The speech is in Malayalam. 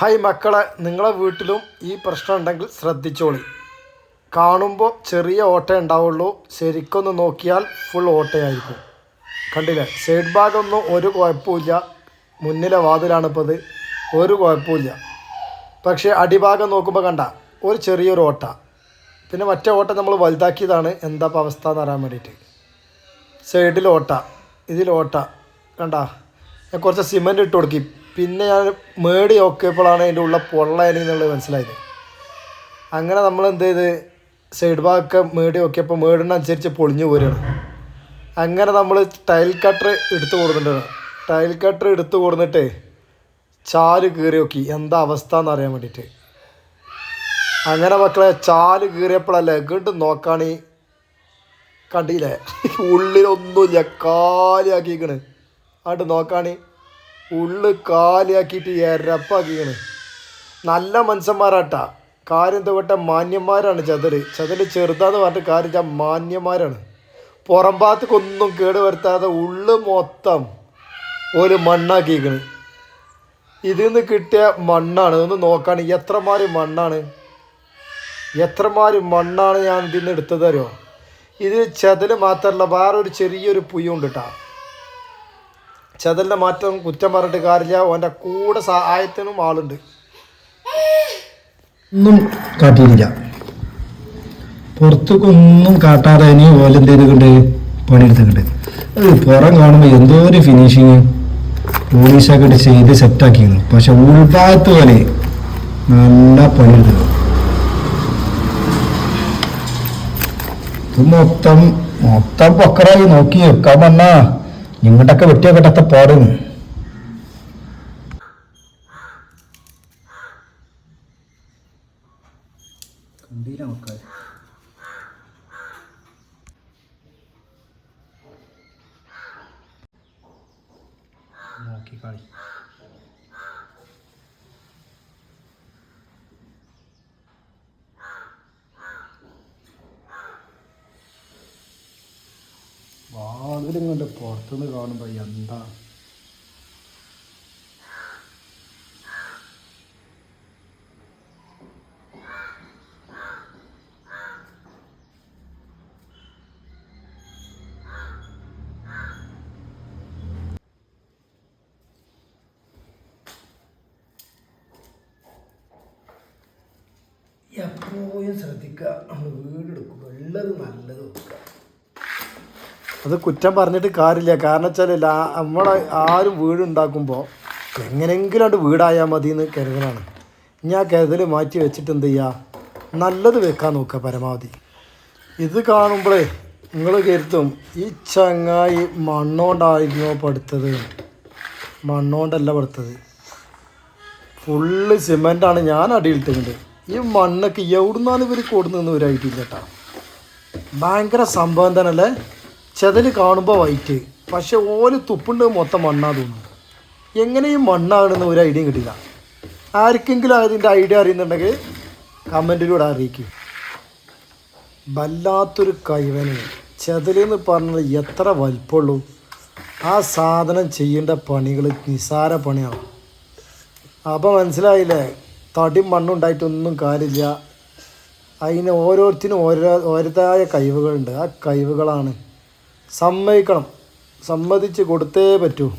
ഹായ് മക്കളെ നിങ്ങളെ വീട്ടിലും ഈ പ്രശ്നം ഉണ്ടെങ്കിൽ ശ്രദ്ധിച്ചോളി. കാണുമ്പോൾ ചെറിയ ഓട്ട ഉണ്ടാവുള്ളൂ. ശരിക്കൊന്ന് നോക്കിയാൽ ഫുൾ ഓട്ടയായിരിക്കും. കണ്ടില്ലേ? സൈഡ് ഭാഗമൊന്നും ഒരു കുഴപ്പമില്ല. മുന്നിലെ വാതിലാണ് ഇപ്പോൾ ഇത് ഒരു കുഴപ്പമില്ല. പക്ഷേ അടിഭാഗം നോക്കുമ്പോൾ കണ്ട ഒരു ചെറിയൊരു ഓട്ട. പിന്നെ മറ്റേ ഓട്ട നമ്മൾ വലുതാക്കിയതാണ്. എന്താ അവസ്ഥ എന്ന് അറിയാൻ വേണ്ടിയിട്ട്. സൈഡിൽ ഓട്ട ഇതിൽ ഓട്ട. കണ്ട? ഞാൻ കുറച്ച് സിമന്റ് ഇട്ട് കൊടുക്കി. പിന്നെ ഞാൻ മേടി നോക്കിയപ്പോഴാണ് അതിന്റെ ഉള്ള പൊള്ളേനി എന്നുള്ളത് മനസ്സിലായത്. അങ്ങനെ നമ്മൾ എന്ത് ചെയ്ത്? സൈഡ് ഭാഗമൊക്കെ മേടി നോക്കിയപ്പോൾ മേടിനനുസരിച്ച് പൊളിഞ്ഞു പോരുകയാണ്. അങ്ങനെ നമ്മൾ ടൈൽ കട്ടർ എടുത്ത് കൊടുത്തിട്ടുണ്ട്. ടൈൽ കട്ടർ എടുത്ത് കൊടുത്തിട്ട് ചാൽ കീറി നോക്കി. എന്താ അവസ്ഥ എന്ന് അറിയാൻ വേണ്ടിയിട്ട്. അങ്ങനെ മക്കളെ ചാൽ കീറിയപ്പോഴല്ലേ ഇങ്ങോട്ട് നോക്കാണീ? കണ്ടില്ലേ? ഉള്ളിലൊന്നുമില്ല കാലിയാക്കിക്കണ് അങ്ങോട്ട് നോക്കാണി. ഉള്ളു കാലിയാക്കിയിട്ട് എരപ്പാക്കിയാണ് നല്ല മനുഷ്യന്മാരാട്ടാ. കാര്യം തൊട്ട മാന്യന്മാരാണ് ചതൽ. ചതൽ ചെറുതാന്ന് പറഞ്ഞിട്ട് കാര്യം മാന്യന്മാരാണ്. പുറം ഭാഗത്തേക്കൊന്നും കേട് വരുത്താതെ ഉള്ളു മൊത്തം ഒരു മണ്ണാക്കിയിരിക്കണ് ഇതിൽ നിന്ന് കിട്ടിയ മണ്ണാണ്. ഒന്ന് നോക്കാണ്. എത്രമാര് മണ്ണാണ്? എത്രമാര് മണ്ണാണ് ഞാൻ ഇതിൽ നിന്ന് എടുത്തത് അറിയോ ഇത് ചതൽ മാത്രമല്ല വേറൊരു ചെറിയൊരു പുയ്യുണ്ട് കേട്ടോ ചെതലിന്റെ മാറ്റം കുറ്റം പറഞ്ഞിട്ട് കാര്യമില്ല. ഓന്റെ കൂടെ സഹായത്തിനും ആളുണ്ട്. ഒന്നും കാട്ടിയില്ല പുറത്തേക്കൊന്നും കാട്ടാതെ ഇനി ഓലെന്ത് ചെയ്തിട്ടുണ്ട് പണിയെടുത്തിട്ടുണ്ട് അത് പുറം കാണുമ്പോൾ എന്തോ ഒരു ഫിനിഷിങ് പോലീസൊക്കെ ചെയ്ത് സെറ്റാക്കിയിരുന്നു പക്ഷെ ഉൾഭാഗത്ത് പോലെ നല്ല പണിയെടുത്തത് ഇത് മൊത്തം മൊത്തം പൊക്കറായി നോക്കി. വെക്കാൻ വന്നാ നിങ്ങടൊക്കെ വെട്ടിയൊക്കെ പാടും കണ്ടീല മക്കളെ. നോക്കി കളി. വാതിലും കൊണ്ട് പുറത്തുനിന്ന് കാണുമ്പോൾ എന്താ? എപ്പോഴും ശ്രദ്ധിക്കുക. നമ്മൾ വീടെടുക്കുക ഉള്ളത് നല്ലത് വെക്കുക അത് കുറ്റം പറഞ്ഞിട്ട് കാര്യമില്ല. കാരണം വെച്ചാൽ നമ്മളെ ആരും വീടുണ്ടാക്കുമ്പോൾ എങ്ങനെയെങ്കിലും അത് വീടായാൽ മതി എന്ന് കരുതലാണ് ഞാൻ കരുതൽ മാറ്റി വെച്ചിട്ട് എന്ത് ചെയ്യുക നല്ലത് വെക്കാൻ നോക്കുക പരമാവധി. ഇത് കാണുമ്പോഴേ നിങ്ങൾ കരുത്തും ഈ ചങ്ങായി മണ്ണോണ്ടായിരുന്നോ പടുത്തത്? മണ്ണോണ്ടല്ല പടുത്തത്. ഫുള്ള് സിമെന്റാണ് ഞാൻ അടിയിട്ടുണ്ട് ഈ മണ്ണൊക്കെ എവിടുന്നാണ് ഇവർ കൊടുന്നതെന്ന് ഒരു ഐഡിയ കേട്ടോ ഭയങ്കര സംഭവം തന്നെയല്ലേ ചെതൽ കാണുമ്പോൾ വൈറ്റ് പക്ഷെ ഓൽ തുപ്പുണ്ട് മൊത്തം മണ്ണാ തോന്നുന്നു എങ്ങനെ ഈ മണ്ണാകണമെന്ന് ഒരു ഐഡിയയും കിട്ടില്ല ആർക്കെങ്കിലും അതിന്റെ ഐഡിയ അറിയുന്നുണ്ടെങ്കിൽ കമന്റിലൂടെ അറിയിക്കും വല്ലാത്തൊരു കൈവനാണ് ചെതലെന്ന് പറഞ്ഞത് എത്ര വലിപ്പമുള്ളൂ ആ സാധനം ചെയ്യേണ്ട പണികൾ നിസാര പണിയാണ് അപ്പോൾ മനസ്സിലായില്ലേ തടി മണ്ണുണ്ടായിട്ടൊന്നും കാര്യമില്ല അതിന് ഓരോരുത്തരും ഓരോ ഓരോതായ കഴിവുകളുണ്ട് ആ കഴിവുകളാണ് സമ്മതിക്കണം. സമ്മതിച്ച് കൊടുത്തേ പറ്റൂ.